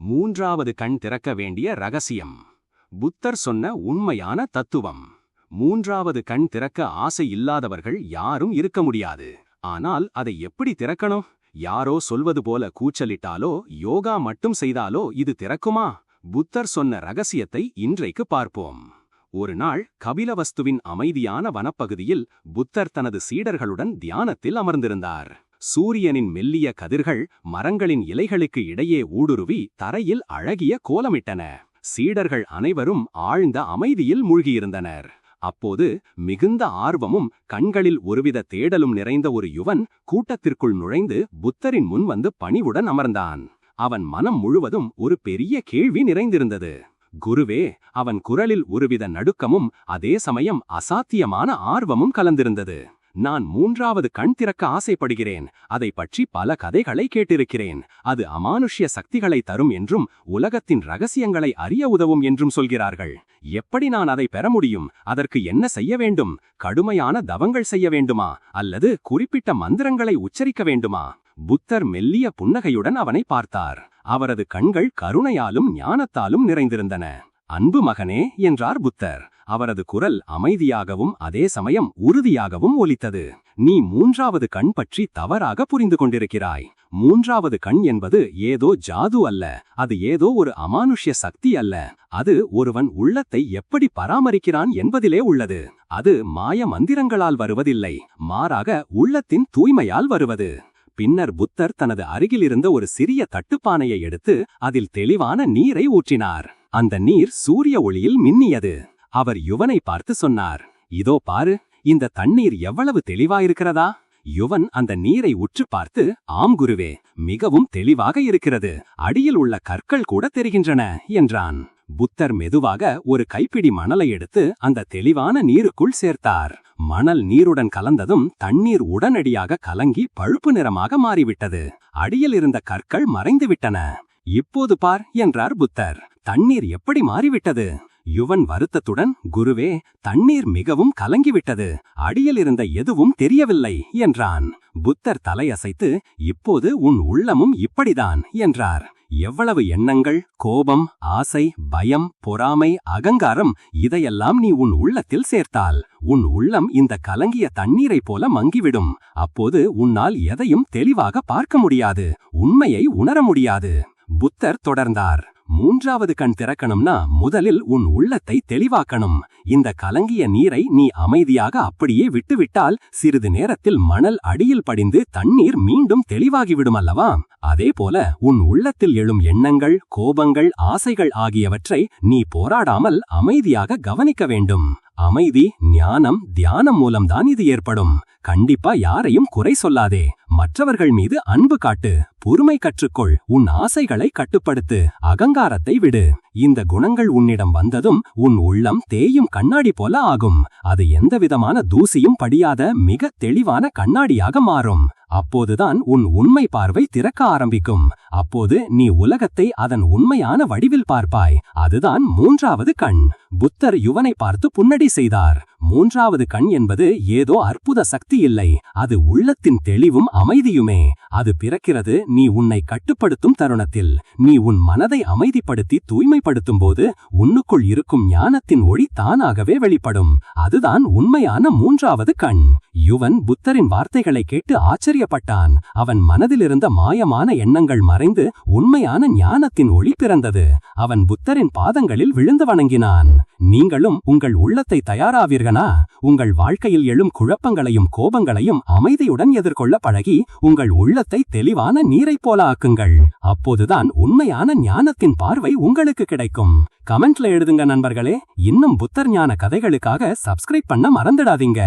மூன்றாவது கண் திறக்க வேண்டிய ரகசியம். புத்தர் சொன்ன உண்மையான தத்துவம். மூன்றாவது கண் திறக்க ஆசை இல்லாதவர்கள் யாரும் இருக்க முடியாது. ஆனால் அதை எப்படி திறக்கணும்? யாரோ சொல்வது போல கூச்சலிட்டாலோ யோகா மட்டும் செய்தாலோ இது திறக்குமா? புத்தர் சொன்ன ரகசியத்தை இன்றைக்கு பார்ப்போம். ஒரு நாள் கபிலவஸ்துவின் அமைதியான வனப்பகுதியில் புத்தர் தனது சீடர்களுடன் தியானத்தில் அமர்ந்திருந்தார். சூரியனின் மெல்லிய கதிர்கள் மரங்களின் இலைகளுக்கு இடையே ஊடுருவி தரையில் அழகிய கோலமிட்டன. சீடர்கள் அனைவரும் ஆழ்ந்த அமைதியில் மூழ்கியிருந்தனர். அப்போது மிகுந்த ஆர்வமும் கண்களில் ஒருவித தேடலும் நிறைந்த ஒரு யுவன் கூட்டத்திற்குள் நுழைந்து புத்தரின் முன் வந்து பணிவுடன் அமர்ந்தான். அவன் மனம் முழுவதும் ஒரு பெரிய கேள்வி நிறைந்திருந்தது. குருவே அவன் குரலில் ஒருவித நடுக்கமும் அதே சமயம் அசாத்தியமான ஆர்வமும் கலந்திருந்தது. நான் மூன்றாவது கண் திறக்க ஆசைப்படுகிறேன். அதை பற்றி பல கதைகளை கேட்டிருக்கிறேன். அது அமானுஷ்ய சக்திகளை தரும் என்றும் உலகத்தின் ரகசியங்களை அறிய உதவும் என்றும் சொல்கிறார்கள். எப்படி நான் அதை பெற முடியும்? அதற்கு என்ன செய்ய வேண்டும்? கடுமையான தவங்கள் செய்ய வேண்டுமா? அல்லது குறிப்பிட்ட மந்திரங்களை உச்சரிக்க வேண்டுமா? புத்தர் மெல்லிய புன்னகையுடன் அவனை பார்த்தார். அவரது கண்கள் கருணையாலும் ஞானத்தாலும் நிறைந்திருந்தன. அன்பு மகனே என்றார் புத்தர். அவரது குரல் அமைதியாகவும் அதே சமயம் உறுதியாகவும் ஒலித்தது. நீ மூன்றாவது கண் பற்றி தவறாக புரிந்து கொண்டிருக்கிறாய். மூன்றாவது கண் என்பது ஏதோ ஜாது அல்ல. அது ஏதோ ஒரு அமானுஷ்ய சக்தி அல்ல. அது ஒருவன் உள்ளத்தை எப்படி பராமரிக்கிறான் என்பதிலே உள்ளது. அது மாய மந்திரங்களால் வருவதில்லை. மாறாக உள்ளத்தின் தூய்மையால் வருவது. பின்னர் புத்தர் தனது அருகிலிருந்த ஒரு சிறிய தட்டுப்பானையை எடுத்து அதில் தெளிவான நீரை ஊற்றினார். அந்த நீர் சூரிய ஒளியில் மின்னியது. அவர் யுவனை பார்த்து சொன்னார் இதோ பாரு இந்த தண்ணீர் எவ்வளவு தெளிவாயிருக்கிறதா? யுவன் அந்த நீரை உற்று பார்த்து ஆம் குருவே மிகவும் தெளிவாக இருக்கிறது. அடியில் உள்ள கற்கள் கூட தெரிகின்றன என்றான். புத்தர் மெதுவாக ஒரு கைப்பிடி மணலை எடுத்து அந்த தெளிவான நீருக்குள் சேர்த்தார். மணல் நீருடன் கலந்ததும் தண்ணீர் உடனடியாக கலங்கி பழுப்பு நிறமாக மாறிவிட்டது. அடியில் இருந்த கற்கள் மறைந்துவிட்டன. இப்போது பார் என்றார் புத்தர். தண்ணீர் எப்படி மாறிவிட்டது? யுவன் வருத்தத்துடன் குருவே தண்ணீர் மிகவும் கலங்கிவிட்டது. அடியில் இருந்த எதுவும் தெரியவில்லை என்றான். புத்தர் தலையசைத்து இப்போது உன் உள்ளமும் இப்படிதான் என்றார். எவ்வளவு எண்ணங்கள் கோபம் ஆசை பயம் பொறாமை அகங்காரம் இதையெல்லாம் நீ உன் உள்ளத்தில் சேர்த்தால். உன் உள்ளம் இந்த கலங்கிய தண்ணீரைப் போல மங்கிவிடும். அப்போது உன்னால் எதையும் தெளிவாக பார்க்க முடியாது. உண்மையை உணர முடியாது. புத்தர் தொடர்ந்தார். மூன்றாவது கண் திறக்கணும்னா முதலில் உன் உள்ளத்தை தெளிவாக்கணும். இந்த கலங்கிய நீரை நீ அமைதியாக அப்படியே விட்டுவிட்டால் சிறிது நேரத்தில் மணல் அடியில் படிந்து தண்ணீர் மீண்டும் தெளிவாகிவிடும் அல்லவா? அதேபோல உன் உள்ளத்தில் எழும் எண்ணங்கள் கோபங்கள் ஆசைகள் ஆகியவற்றை நீ போராடாமல் அமைதியாக கவனிக்க வேண்டும். அமைதி ஞானம் தியானம் மூலம்தான் இது ஏற்படும். கண்டிப்பா யாரையும் குறை சொல்லாதே. மற்றவர்கள் மீது அன்பு காட்டு பொறுமை கற்றுக்கொள் உன் ஆசைகளை கட்டுப்படுத்து அகங்காரத்தை விடு. இந்த குணங்கள் உன்னிடம் வந்ததும் உன் உள்ளம் தேயும் கண்ணாடி போல ஆகும். அது எந்தவிதமான தூசியும் படியாத மிக தெளிவான கண்ணாடியாக மாறும். அப்போதுதான் உன் உண்மை பார்வை திறக்க ஆரம்பிக்கும். அப்போது நீ உலகத்தை அதன் உண்மையான வடிவில் பார்ப்பாய். அதுதான் மூன்றாவது கண். புத்தர் யுவனை பார்த்து புன்னடி செய்தார். மூன்றாவது கண் என்பது ஏதோ அற்புத சக்தி இல்லை. அது உள்ளத்தின் தெளிவும் அமைதியுமே. அது பிறக்கிறது நீ உன்னை கட்டுப்படுத்தும் தருணத்தில். நீ உன் மனதை அமைதிப்படுத்தி தூய்மைப்படுத்தும் போது உன்னுக்குள் இருக்கும் ஞானத்தின் ஒளி தானாகவே வெளிப்படும். அதுதான் உண்மையான மூன்றாவது கண். யுவன் புத்தரின் வார்த்தைகளை கேட்டு ஆச்சரியப்பட்டான். அவன் மனதிலிருந்த மாயமான எண்ணங்கள் மறைந்து உண்மையான ஞானத்தின் ஒளி பிறந்தது. அவன் புத்தரின் பாதங்களில் விழுந்து வணங்கினான். நீங்களும் உங்கள் உள்ளத்தை தயாராவீர்களா? உங்கள் வாழ்க்கையில் எழும் குழப்பங்களையும் கோபங்களையும் அமைதியுடன் எதிர்கொள்ள பழகி உங்கள் உள்ளத்தை தெளிவான நீரைப் போல ஆக்குங்கள் அப்போதுதான் உண்மையான ஞானத்தின் பார்வை உங்களுக்கு கிடைக்கும். கமெண்ட்ல எழுதுங்க நண்பர்களே. இன்னும் புத்தர் ஞான கதைகளுக்காக சப்ஸ்கிரைப் பண்ண மறந்துடாதீங்க.